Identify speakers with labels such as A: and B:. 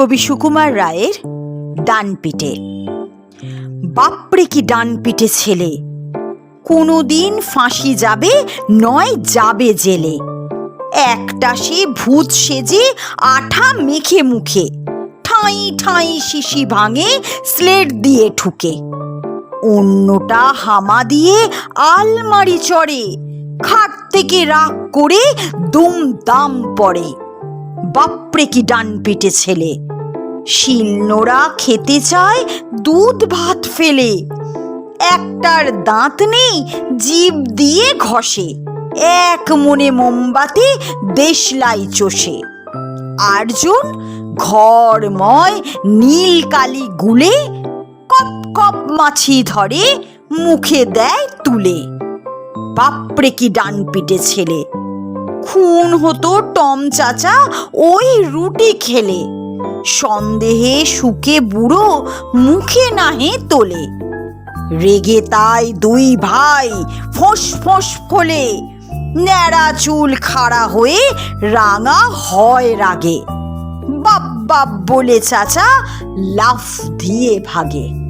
A: কবি সুকুমার রায়ের ডান পিটে বাপরে কি ডান পিটে ছেলে। কোনোদিন ফাঁসি যাবে, নয় যাবে জেলে। একটা সে ভূত সেজে, আঠা মেখে মুখে। ঠাঁই ঠাঁই শিশি ভাঙে, স্লেট দিয়ে ঠুকে। অন্যটা হামা দিয়ে আলমারি চড়ে, খাট থেকে রাগ করে দুম দাম পড়ে। বাপরে কি ডান পিটে ছেলে। শিলনোড়া খেতে চায়, দুধ ভাত ফেলে। একটার দাঁত নেই জিভ দিয়ে ঘষে। এক মনে মোমবাতি, দেশলাই চষে। আর্জুন ঘরময় নীল কালি গুলে, কপ কপ মাছি ধরে মুখে দেয় তুলে। বাপরে কি ডান পিটে ছেলে। খুন হতো টম চাচা ওই রুটি খেলে। সন্দেহে শুকে বুড়ো মুখে নাহে তোলে। রেগে তাই দুই ভাই ফোঁস ফোঁস ফোলে। ন্যাড়া চুল খাড়া হয়ে রাঙা হয় রাগে। বাপ বাপ বলে চাচা লাফ দিয়ে ভাগে।